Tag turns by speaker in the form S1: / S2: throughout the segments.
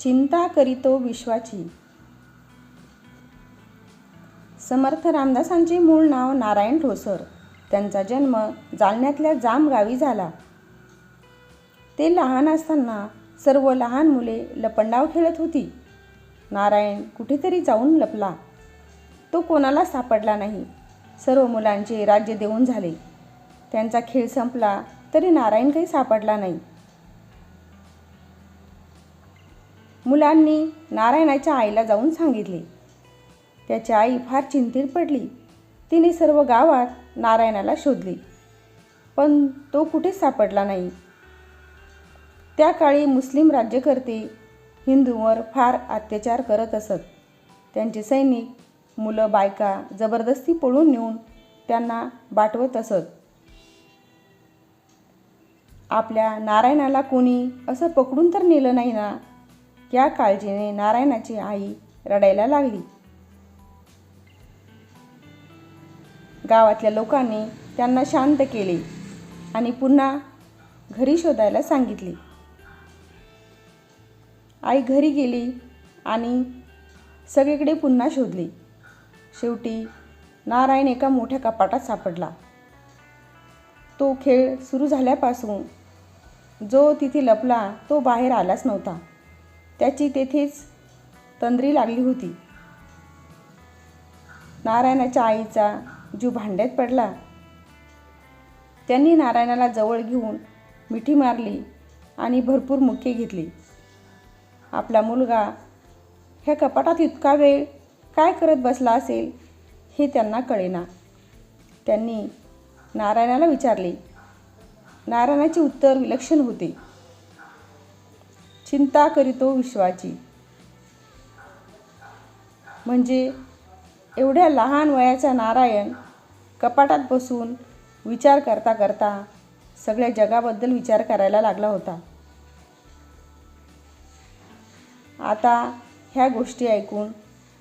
S1: चिंता करीतो विश्वाची. समर्थ रामदासांचे मूळ नाव नारायण ठोसर. त्यांचा जन्म जालन्यातल्या जाम गावी झाला. ते लहान असताना सर्व लहान मुले लपंडाव खेळत होती. नारायण कुठेतरी जाऊन लपला. तो कोणाला सापडला नाही. सर्व मुलांचे राज्य देऊन झाले. त्यांचा खेळ संपला तरी नारायण काही सापडला नाही. मुलांनी नारायणाच्या आईला जाऊन सांगितले. त्याची आई फार चिंतेत पडली. तिने सर्व गावात नारायणाला शोधले. पण तो कुठेच सापडला नाही. त्या काळी मुस्लिम राज्यकर्ते हिंदूंवर फार अत्याचार करत असत. त्यांचे सैनिक मुलं बायका जबरदस्ती पळून नेऊन त्यांना बाटवत असत. आपल्या नारायणाला कोणी असं पकडून तर नेलं नाही ना? या काळजीने नारायणाची आई रडायला लागली. गावातल्या लोकांनी त्यांना शांत केले आणि पुन्हा घरी शोधायला सांगितले. आई घरी गेली आणि सगळीकडे पुन्हा शोधली. शेवटी नारायण एका मोठ्या कपाटात सापडला. तो खेळ सुरू झाल्यापासून जो तिथे लपला तो बाहेर आलाच नव्हता. त्याची तेथेच तंद्री लागली होती. नारायणाच्या आईचा जीव भांड्यात पडला. त्यांनी नारायणाला जवळ घेऊन मिठी मारली आणि भरपूर मुके घेतली. आपला मुलगा ह्या कपाटात इतका वेळ काय करत बसला असेल हे त्यांना कळेना. त्यांनी नारायणाला विचारले. नारायणाचे उत्तर विलक्षण होते. चिंता करीतो विश्वाची. म्हणजे एवढ्या लहान वयाचा नारायण कपाटात बसून विचार करता करता सगळ्या जगाबद्दल विचार करायला लागला होता. आता ह्या गोष्टी ऐकून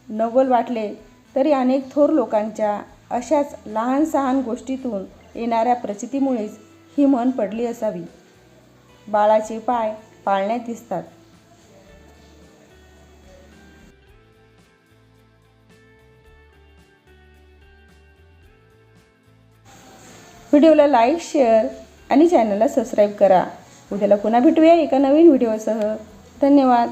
S1: नवल वाटले तरी अनेक थोर लोकांच्या अशाच लहान सहान गोष्टीतून येणाऱ्या प्रचितीमुळेच ही म्हण पडली असावी. बाळाचे पाय पाळण्यात दिसतात. व्हिडिओला लाईक शेअर आणि चॅनलला सबस्क्राईब करा. उद्याला पुन्हा भेटूया एका नवीन व्हिडिओसह. धन्यवाद.